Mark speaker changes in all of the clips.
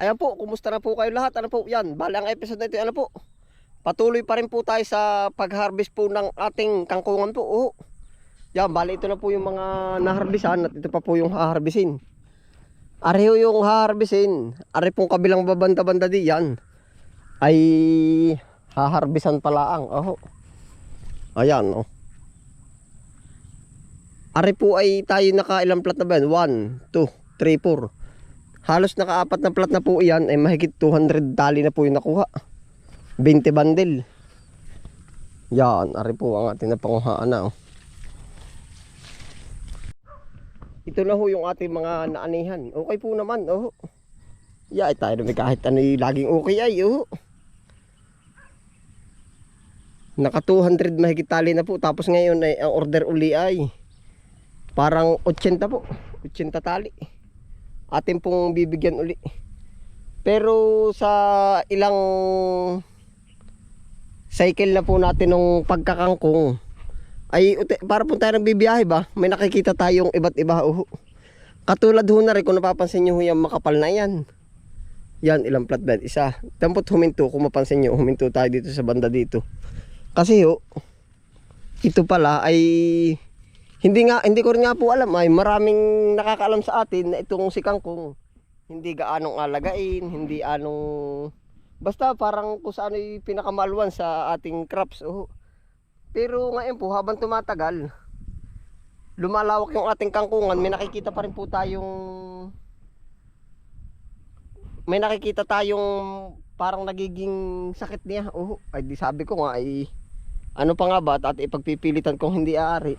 Speaker 1: Ayan po, kumusta na po kayo lahat? Ano po, yan, bali ang episode na ito, ano po? Patuloy pa rin po tayo sa pag-harvest po ng ating kangkungan po. Oh. Yan, bali ito na po yung mga naharbisan at ito pa po yung haharbisin. Areho yung haharbisin. Are pong kabilang babanda-banda di yan. Ay haharbisan pala ang. Oh. Ayan, oh. Are po ay tayo nakailang plat na ba? 1, 2, 3, 4. Halos nakaapat na plat na po iyan ay mahigit 200 tali na po yung nakuha. 20 bandel. Yan, ari po ang ating napanguhaan na. Oh. Ito na ho yung ating mga naanihan. Okay po naman, oh. Ya, yeah, tayo na kahit ano laging okay ay, oh. Naka 200 mahigit tali na po. Tapos ngayon ay ang order uli ay parang 80 po. 80 tali. Atin pong bibigyan uli. Pero sa ilang cycle na po natin ng pagkakangkong ay para po tayo nagbibiyahe ba? May nakikita tayong iba't iba oh. katulad ho na rin kung napapansin nyo yung makapal na yan. Yan ilang flatbed isa. Dampot huminto kung mapansin nyo huminto tayo dito sa banda dito. Kasi ho ito pala ay hindi nga hindi ko rin nga po alam ay maraming nakakaalam sa atin na itong si kangkong hindi gaanong alagain hindi anong Basta parang kung saan ay pinakamalwan sa ating crops. Oh. Pero ngayon po habang tumatagal, lumalawak yung ating kangkungan, may nakikita pa rin po tayong may nakikita tayong parang nagiging sakit niya. Oh, ay di sabi ko nga ay ano pa nga ba at ipagpipilitan kung hindi aari.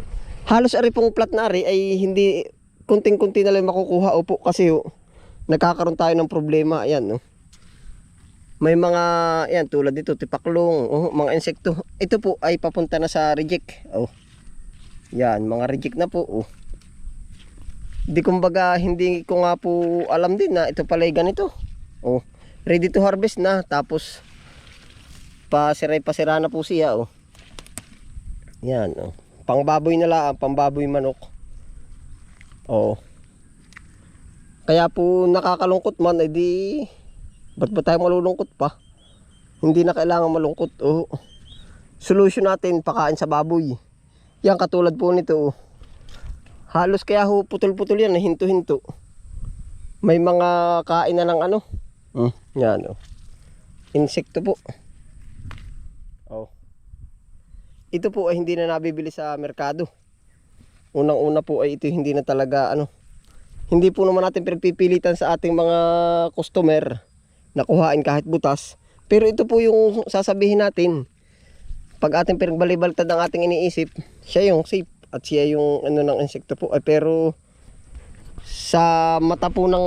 Speaker 1: Halos ari pong plat na ari ay hindi kunting-kunti na lang makukuha opo kasi oh, nagkakaroon tayo ng problema. Ayan oh. May mga, yan tulad dito, tipaklong, oh, mga insekto. Ito po ay papunta na sa reject. Oh. Yan, mga reject na po. Oh. Di kumbaga, hindi ko nga po alam din na ito pala ay ganito. Oh. Ready to harvest na. Tapos, pasiray pasira na po siya. Oh. Yan. Oh. Pangbaboy na lang, pangbaboy manok. Oh. Kaya po nakakalungkot man, edi Ba't ba tayo malulungkot pa? Hindi na kailangan malungkot. Oh. Solution natin, pakain sa baboy. Yan katulad po nito. Oh. Halos kaya ho putol-putol yan, hinto-hinto. May mga kain na ng ano. Hmm. Yan oh. Insekto po. Oh. Ito po ay hindi na nabibili sa merkado. Unang-una po ay ito hindi na talaga ano. Hindi po naman natin pinagpipilitan sa ating mga customer nakuhain kahit butas. Pero ito po yung sasabihin natin. Pag ating pinagbalibaltad ng ating iniisip, siya yung safe at siya yung ano ng insekto po. Ay, pero sa mata po ng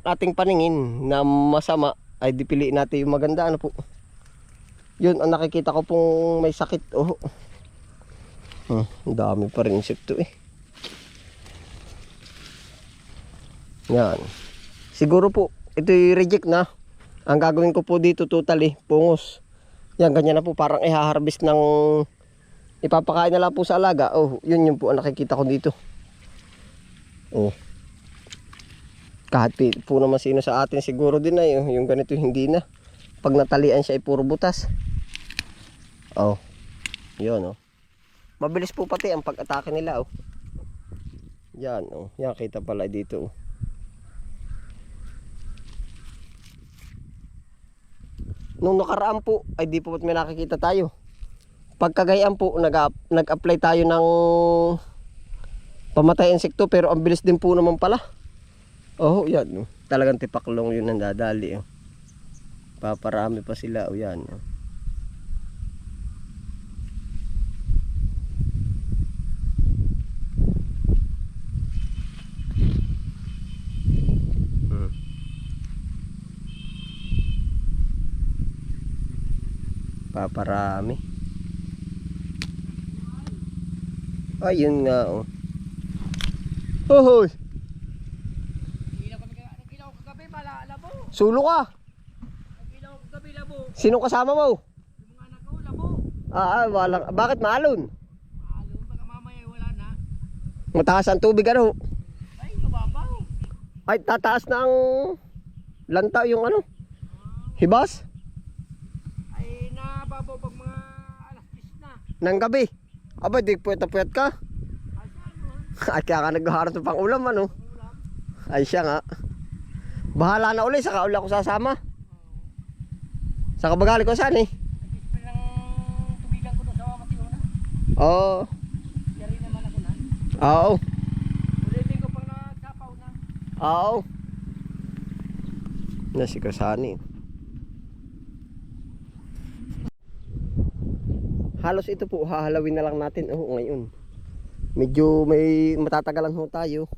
Speaker 1: ating paningin na masama ay dipiliin natin yung maganda ano po. Yun ang nakikita ko pong may sakit. Oh. Hmm, dami pa rin insekto eh. Yan. Siguro po ito reject na. Ang gagawin ko po dito totally, pungos. Yan, ganyan na po. Parang ihaharvest ng ipapakain na lang po sa alaga. Oh, yun yung po ang nakikita ko dito. Oh. Kahit po naman sino sa atin siguro din na yung ganito hindi na. Pag natalian siya ay puro butas. Oh. Yun oh. Mabilis po pati ang pag-atake nila oh. Yan oh. Yan kita pala dito oh. nung nakaraan po ay di po ba't may nakikita tayo pagkagayaan po nag- nag-apply tayo ng pamatay insekto pero ang bilis din po naman pala oh yan oh. talagang tipaklong yun ang dadali oh. paparami pa sila oh yan oh. Hmm. Paparami ayun nga oh Hohoy, sulo ka. Sino kasama mo? Ah, ah walang, bakit maalon? Mataas ang tubig ano?
Speaker 2: Ay mababaw.
Speaker 1: Ay, tataas na ang Lanta yung ano? Hibas?
Speaker 2: 10 na.
Speaker 1: Nang gabi. Aba, di puyat na puyat ka.
Speaker 2: Ay saan
Speaker 1: kaya ka naghaharap ng pang-ulam, ano? Ay, siya nga. Bahala na uli, saka uli ako sasama. Saka bagali ko saan eh.
Speaker 2: Ng tubigan ko doon sa Matiuna.
Speaker 1: Oo.
Speaker 2: Yari naman ako na.
Speaker 1: Oo.
Speaker 2: Ulitin ko pang nagsapaw na.
Speaker 1: Oo. Nasi kasani. Halos ito po, hahalawin na lang natin oh, ngayon. Medyo may matatagalan ho tayo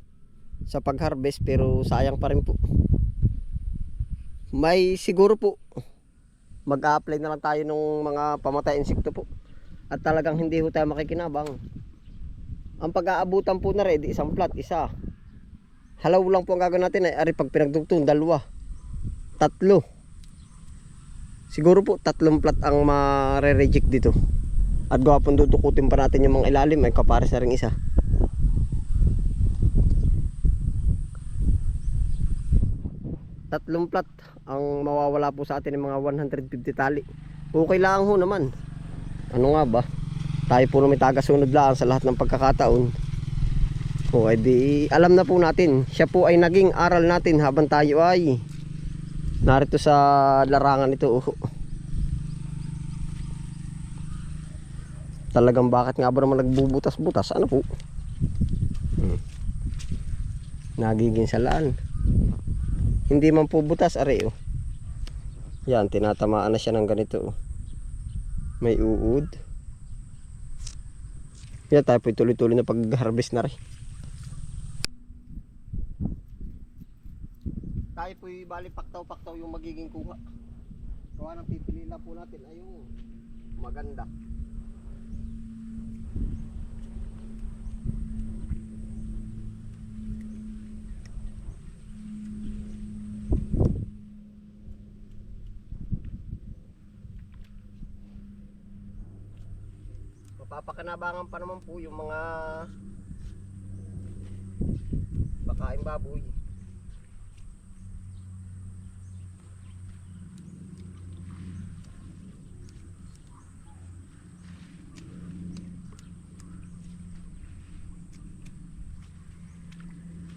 Speaker 1: sa pag-harvest pero sayang pa rin po. May siguro po mag-apply na lang tayo ng mga pamatay insekto po. At talagang hindi ho tayo makikinabang. Ang pag-aabutan po na di isang plat, isa. Halaw lang po ang gagawin natin ay ari pag pinagdugtong dalawa. Tatlo. Siguro po tatlong plat ang ma-reject dito. At gawapon dudukutin pa natin yung mga ilalim ay kapares na rin isa. Tatlong plat ang mawawala po sa atin ng mga 150 tali. Okay lang ho naman. Ano nga ba? Tayo po may tagasunod lang sa lahat ng pagkakataon. O ay di alam na po natin. Siya po ay naging aral natin habang tayo ay narito sa larangan ito. Oh. Talagang bakit nga ba naman nagbubutas-butas? Ano po? Hmm. Nagiging salaan. Hindi man po butas, are oh. Yan, tinatamaan na siya ng ganito oh. May uod. Yan tayo po tuloy-tuloy na pag-harvest na rin. Tayo po bali paktaw-paktaw yung magiging kuha. Kuha ng pipili lang po natin ay yung maganda. Mapapakanabangan pa naman po yung mga bakaing baboy.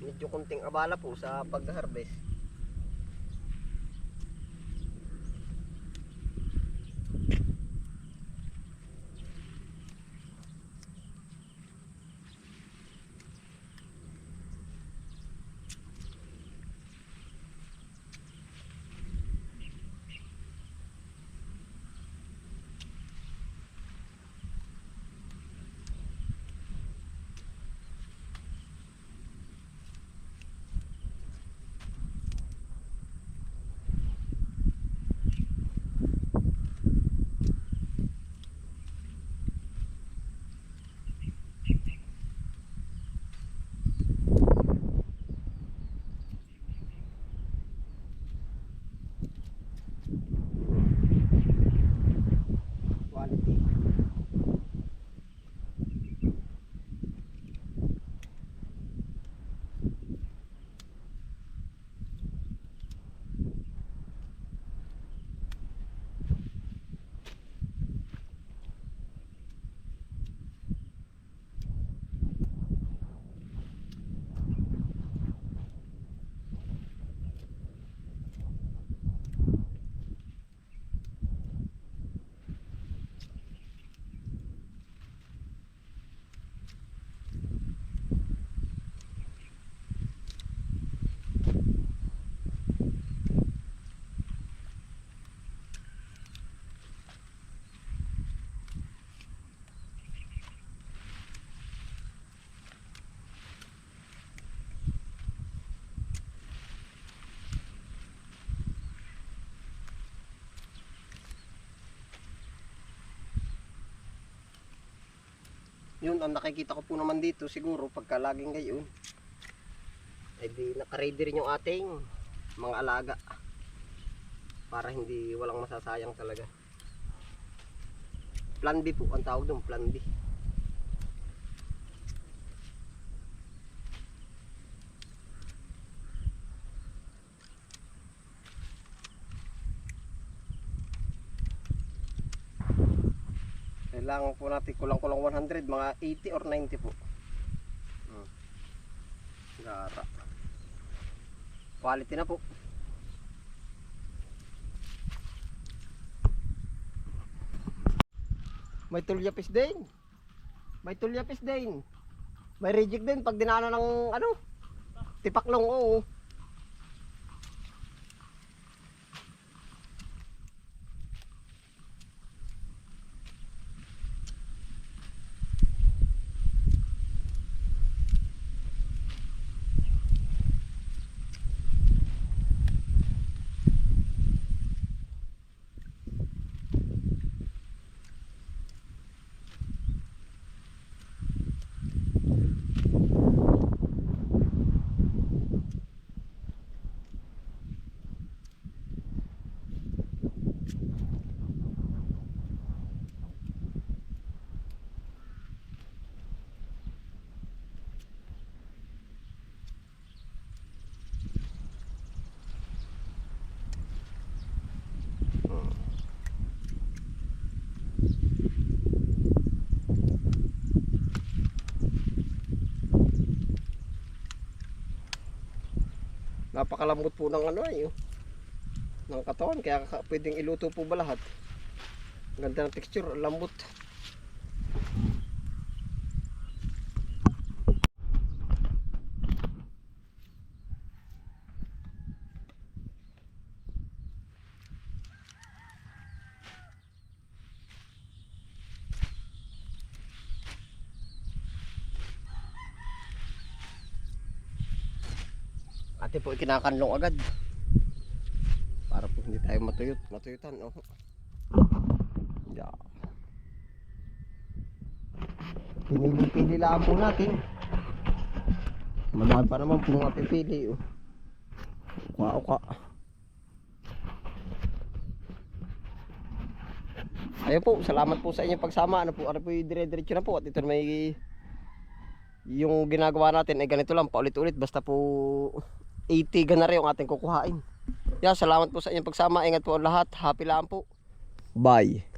Speaker 1: Medyo kunting abala po sa pag-harvest. Yun, ang nakikita ko po naman dito siguro pagka laging gayon. Ay di nakaready rin yung ating mga alaga. Para hindi walang masasayang talaga. Plan B po ang tawag doon, plan B. Kailangan po natin kulang-kulang 100, mga 80 or 90 po. Hmm. Gara. Quality na po. May tulyapis din. May tulyapis din. May reject din pag dinaanan ng ano? Tipaklong oo. Napakalambot po ng ano ay oh. ng katawan kaya ka- pwedeng iluto po ba lahat. Ganda ng texture, lambot. Ate po ikinakanlong agad. Para po hindi tayo matuyot, matuyutan. Oh. Yeah. Pinili-pili lang po natin. Madami pa naman po mapipili. Oh. Uka, uka. Ayun po, salamat po sa inyong pagsama. Ano po, ano po dire-diretso na po. At ito may yung ginagawa natin ay ganito lang paulit-ulit basta po 80 gan na rin yung ating kukuhain. Yeah, salamat po sa inyong pagsama. Ingat po ang lahat. Happy lang po. Bye.